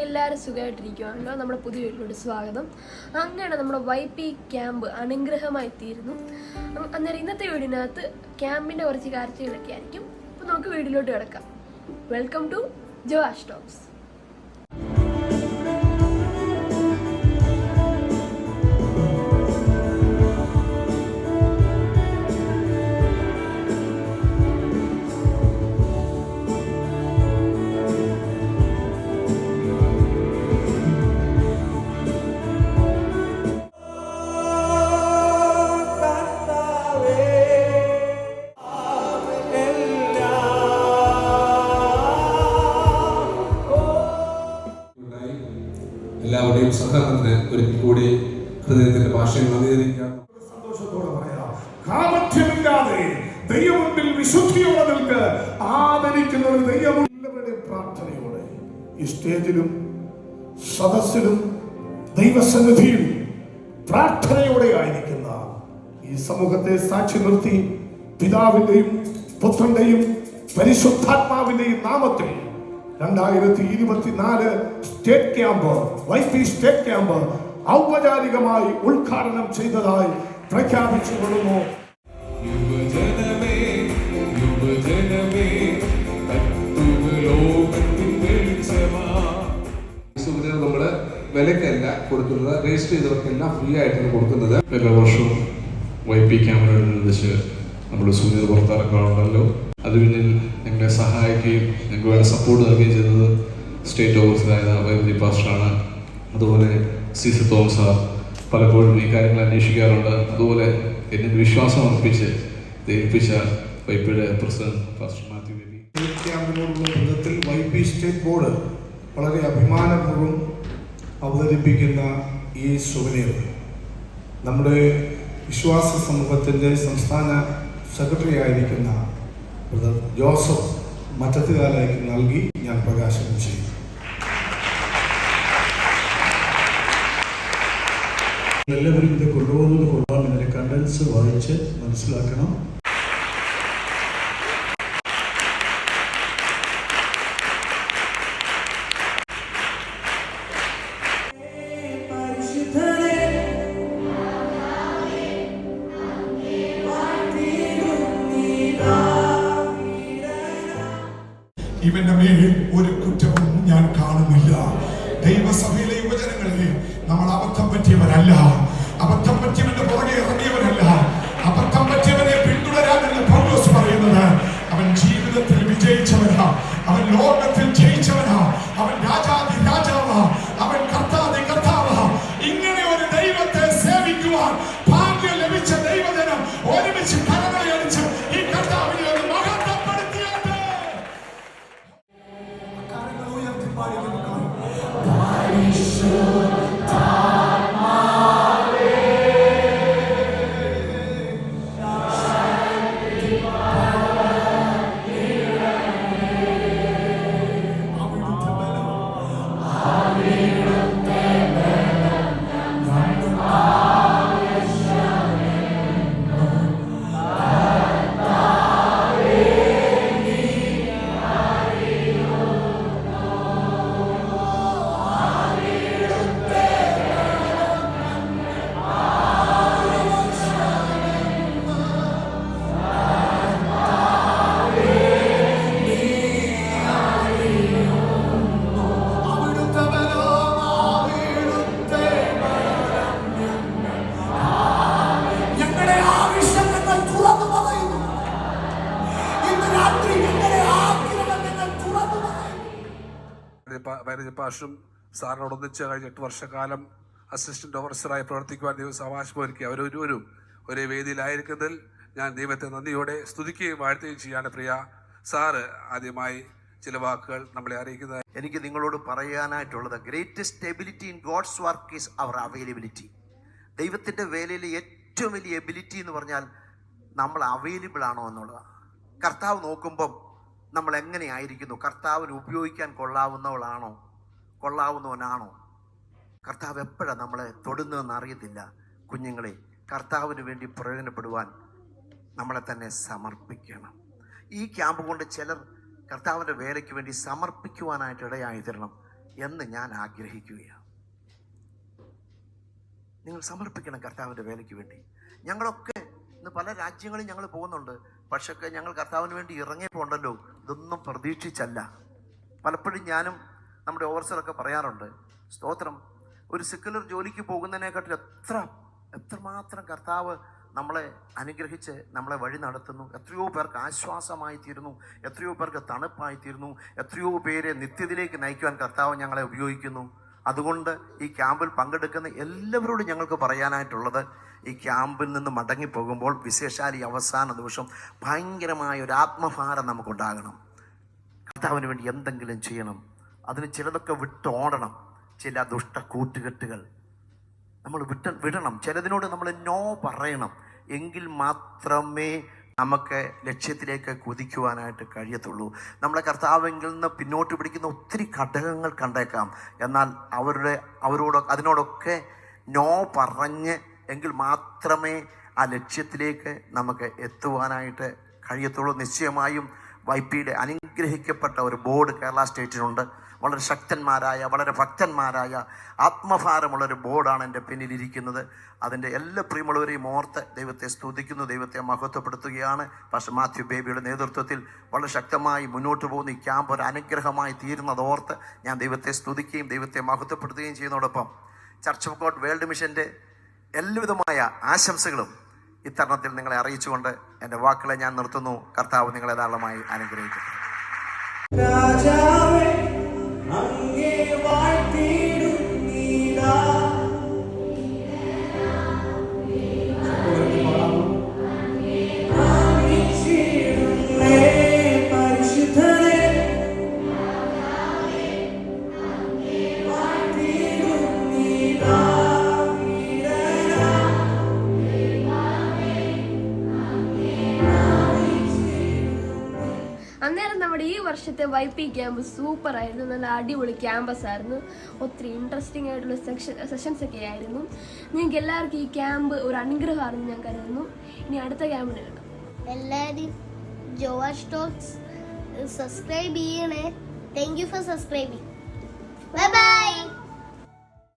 എല്ലാവരും സുഖമായിട്ടിരിക്കുവാണല്ലോ നമ്മുടെ പുതിയ വീട്ടിലോട്ട് സ്വാഗതം. അങ്ങനെ നമ്മുടെ വൈ പി ക്യാമ്പ് അനുഗ്രഹമായി തീരുന്നു. അന്നേരം ഇന്നത്തെ വീടിനകത്ത് ക്യാമ്പിന്റെ കുറച്ച് കാഴ്ചകളൊക്കെ ആയിരിക്കും. അപ്പോൾ നമുക്ക് വീട്ടിലോട്ട് കിടക്കാം. വെൽക്കം ടു ജോ ആസ്റ്റോക്സ് ഭാഷയിൽ നന്ദിയിരിക്കാം സന്തോഷത്തോടെ പറയാം. കാപട്യമില്ലാതെ ദൈവമുമ്പിൽ വിശുദ്ധിയോടെ നിൽക്ക് ആദരിക്കുന്ന ഒരു ദൈവമുള്ളവരുടെ പ്രാർത്ഥനയോടെ ഈ സ്റ്റേജിലും സദസ്സിലും ദൈവസന്നിധിയിൽ പ്രാർത്ഥനയോടെ ആയിരിക്കുന്ന ഈ സമൂഹത്തെ സാക്ഷി നിർത്തി പിതാവിന്റെയും പുത്രന്റെയും പരിശുദ്ധാത്മാവിന്റെയും നാമത്തിൽ രണ്ടായിരത്തി ഇരുപത്തിനാല് state camp Y P state camp ഔപചാരികമായി ഉദ്ഘാടനം ചെയ്തതായി പ്രഖ്യാപിച്ചു കൊള്ളുന്നു യുവജനമേ യുവജനമേ നമ്മൾ വിലക്കല്ല കൊടുക്കുന്നത് രജിസ്റ്റർ ചെയ്തവർക്കെല്ലാം ഫ്രീ ആയിട്ടാണ് കൊടുക്കുന്നത്. എല്ലാ വർഷവും വൈ പി ക്യാമറയോടനുബന്ധിച്ച് നമ്മൾ സൂര്യത പുറത്തിറക്കാറുണ്ടല്ലോ അത് പിന്നിൽ ഞങ്ങളെ സഹായിക്കുകയും ഞങ്ങൾക്ക് വേണ്ട സപ്പോർട്ട് നൽകുകയും ചെയ്തത് സ്റ്റേറ്റ് ഓഫീസിലായ വൈദ്യുതി പാസ്റ്ററാണ്. അതുപോലെ സി സി തോമസ് സാർ പലപ്പോഴും ഈ കാര്യങ്ങൾ അന്വേഷിക്കാറുണ്ട്. അതുപോലെ എന്നിൽ വിശ്വാസം അർപ്പിച്ച് ഇത് ഏൽപ്പിച്ച വൈപ്പിയുടെ president pastor Mathew state board വളരെ അഭിമാനപൂർവം അവതരിപ്പിക്കുന്ന ഈ സുവനീർ. നമ്മുടെ വിശ്വാസ സമൂഹത്തിന്റെ സംസ്ഥാന സെക്രട്ടറി ആയിരിക്കുന്ന ബ്രദർ ജോസഫ് മറ്റത്തുകാലേക്ക് നൽകി ഞാൻ പ്രകാശനം ചെയ്യും. എല്ലാവരും ഇത് കൊണ്ടുപോകുന്നത് കൊള്ളാം ഇതിന്റെ കണ്ടൻസ് വായിച്ച് മനസ്സിലാക്കണം. ഇവന്റെ മേൽ ഒരു കുറ്റവും ഞാൻ കാണുന്നില്ല. ദൈവസഭയിലെ യുവജനങ്ങളെ നമ്മൾ അബദ്ധം പറ്റിയവരല്ല. അബദ്ധം പറ്റിയവന്റെ പുറകെ ഇറങ്ങിയവരല്ല. അബദ്ധം പറ്റിയവനെ പിന്തുടരാമെന്ന് പൗലോസ് പറയുന്നത്. അവൻ ജീവിതത്തിൽ വിജയിച്ചവനാ. അവൻ ലോകത്തിൽ ജയിച്ചവനാ. അവൻ രാജാതി രാജാവാ. അവൻ കർത്താതി കർത്താവാ. ഇങ്ങനെ ഒരു ദൈവത്തെ സേവിക്കുവാൻ ഭാഗ്യം ലഭിച്ച ദൈവജനം ഒരുമിച്ച് ഈ കർത്താവിനെ മഹത്വപ്പെടുത്തിയാട്ടെ. ഞങ്ങളുടെ പാഷും പാഷും സാറിനോടൊന്നിച്ച് കഴിഞ്ഞ എട്ട് വർഷക്കാലം അസിസ്റ്റന്റ് ഓഫീസറായി പ്രവർത്തിക്കുവാൻ ദൈവം അവകാശം ഒരുക്കി അവരൊരുവരും ഒരേ വേദിയിലായിരിക്കുന്നതിൽ ഞാൻ ദൈവത്തെ നന്ദിയോടെ സ്തുതിക്കുകയും വാഴ്ത്തുകയും ചെയ്യാണ് പ്രിയ സാറ്. ആദ്യമായി ചില വാക്കുകൾ നമ്മളെ അറിയിക്കുന്നത് എനിക്ക് നിങ്ങളോട് പറയാനായിട്ടുള്ളത് greatest stability in God's work is our availability ദൈവത്തിന്റെ വേലയിലെ ഏറ്റവും വലിയ എബിലിറ്റി എന്ന് പറഞ്ഞാൽ നമ്മൾ അവൈലബിൾ ആണോ എന്നുള്ളതാണ്. കർത്താവ് നോക്കുമ്പം നമ്മൾ എങ്ങനെയായിരിക്കുന്നു കർത്താവിന് ഉപയോഗിക്കാൻ കൊള്ളാവുന്നവളാണോ? കൊള്ളാവുന്നവനാണോ? കർത്താവ് എപ്പോഴാണ് നമ്മളെ തൊടുന്നതെന്ന് അറിയത്തില്ല. കുഞ്ഞുങ്ങളെ കർത്താവിന് വേണ്ടി പ്രയോജനപ്പെടുവാൻ നമ്മളെ തന്നെ സമർപ്പിക്കണം. ഈ ക്യാമ്പ് കൊണ്ട് ചിലർ കർത്താവിന്റെ വേലയ്ക്ക് വേണ്ടി സമർപ്പിക്കുവാനായിട്ട് ഇടയായി തരണം എന്ന് ഞാൻ ആഗ്രഹിക്കുകയാണ്. നിങ്ങൾ സമർപ്പിക്കണം കർത്താവിന്റെ വേലയ്ക്ക് വേണ്ടി. ഞങ്ങളൊക്കെ ഇന്ന് പല രാജ്യങ്ങളിൽ ഞങ്ങൾ പോകുന്നുണ്ട്. പക്ഷേ ഞങ്ങൾ കർത്താവിന് വേണ്ടി ഇറങ്ങിയപ്പോൾ ഉണ്ടല്ലോ ഇതൊന്നും പ്രതീക്ഷിച്ചല്ല. പലപ്പോഴും ഞാനും നമ്മുടെ ഓവർസറൊക്കെ പറയാറുണ്ട്. സ്തോത്രം. ഒരു സെക്കുലർ ജോലിക്ക് പോകുന്നതിനെക്കാട്ടിൽ എത്ര എത്രമാത്രം കർത്താവ് നമ്മളെ അനുഗ്രഹിച്ച് നമ്മളെ വഴി നടത്തുന്നു. എത്രയോ പേർക്ക് ആശ്വാസമായി തീരുന്നു. എത്രയോ പേർക്ക് തണുപ്പായി തീരുന്നു. എത്രയോ പേരെ നിത്യത്തിലേക്ക് നയിക്കുവാൻ കർത്താവ് ഞങ്ങളെ ഉപയോഗിക്കുന്നു. അതുകൊണ്ട് ഈ ക്യാമ്പിൽ പങ്കെടുക്കുന്ന എല്ലാവരോടും ഞങ്ങൾക്ക് പറയാനായിട്ടുള്ളത് ഈ ക്യാമ്പിൽ നിന്ന് മടങ്ങിപ്പോകുമ്പോൾ വിശേഷാൽ ഈ അവസാന ദിവസം ഭയങ്കരമായ ഒരു ആത്മഭാരം നമുക്കുണ്ടാകണം. കർത്താവിന് വേണ്ടി എന്തെങ്കിലും ചെയ്യണം. അതിന് ചിലതൊക്കെ വിട്ടോടണം. ചില ദുഷ്ട കൂട്ടുകെട്ടുകൾ നമ്മൾ വിട്ട വിടണം. ചിലതിനോട് നമ്മൾ നോ പറയണം. എങ്കിൽ മാത്രമേ നമുക്ക് ലക്ഷ്യത്തിലേക്ക് കുതിക്കുവാനായിട്ട് കഴിയത്തുള്ളൂ. നമ്മളെ കർത്താവെങ്കിൽ നിന്ന് പിന്നോട്ട് പിടിക്കുന്ന ഒത്തിരി ഘടകങ്ങൾ കണ്ടേക്കാം. എന്നാൽ അവരുടെ അവരോട് അതിനോടൊക്കെ നോ പറഞ്ഞ് എങ്കിൽ മാത്രമേ ആ ലക്ഷ്യത്തിലേക്ക് നമുക്ക് എത്തുവാനായിട്ട് കഴിയത്തുള്ളൂ. നിശ്ചയമായും വൈപ്പിയുടെ അനുഗ്രഹിക്കപ്പെട്ട ഒരു ബോർഡ് കേരള സ്റ്റേറ്റിനുണ്ട്. വളരെ ശക്തന്മാരായ വളരെ ഭക്തന്മാരായ ആത്മഭാരമുള്ളൊരു ബോർഡാണ് എന്റെ പിന്നിലിരിക്കുന്നത്. അതിന്റെ എല്ലാ പ്രിയമുള്ളവരെയും ഓർത്ത് ദൈവത്തെ സ്തുതിക്കുന്നു ദൈവത്തെ മഹത്വപ്പെടുത്തുകയാണ്. പക്ഷേ മാത്യു ബേബിയുടെ നേതൃത്വത്തിൽ വളരെ ശക്തമായി മുന്നോട്ട് പോകുന്ന. ഈ ക്യാമ്പ് ഒരു അനുഗ്രഹമായി തീരുന്നത് ഓർത്ത് ഞാൻ ദൈവത്തെ സ്തുതിക്കുകയും ദൈവത്തെ മഹത്വപ്പെടുത്തുകയും ചെയ്യുന്നതോടൊപ്പം ചർച്ച് ഓഫ് ഗോഡ് വേൾഡ് മിഷന്റെ എല്ലാവിധമായ ആശംസകളും ഇത്തരണത്തിൽ നിങ്ങളെ അറിയിച്ചുകൊണ്ട് എന്റെ വാക്കുകളെ ഞാൻ നിർത്തുന്നു. കർത്താവ് നിങ്ങളെ ധാരാളമായി അനുഗ്രഹിക്കുന്നു രാജാവേ വർഷത്തെ വൈ പി ക്യാമ്പ് സൂപ്പർ ആയിരുന്നു നല്ല അടിപൊളി ക്യാമ്പസ് ആയിരുന്നു. ഒത്തിരി ഇൻട്രസ്റ്റിംഗ് ആയിട്ടുള്ള സെക്ഷൻ സെഷൻസ് ഒക്കെ ആയിരുന്നു. നിങ്ങൾക്ക് എല്ലാവർക്കും ഈ ക്യാമ്പ് ഒരു അനുഗ്രഹമാണെന്ന് ഞാൻ കരുതുന്നു. ഇനി അടുത്ത ക്യാമ്പിന് കാണാം എല്ലാവരും ജോവാ സ്റ്റോക്സ് സബ്സ്ക്രൈബ് ചെയ്യണേ. Thank you for subscribing bye bye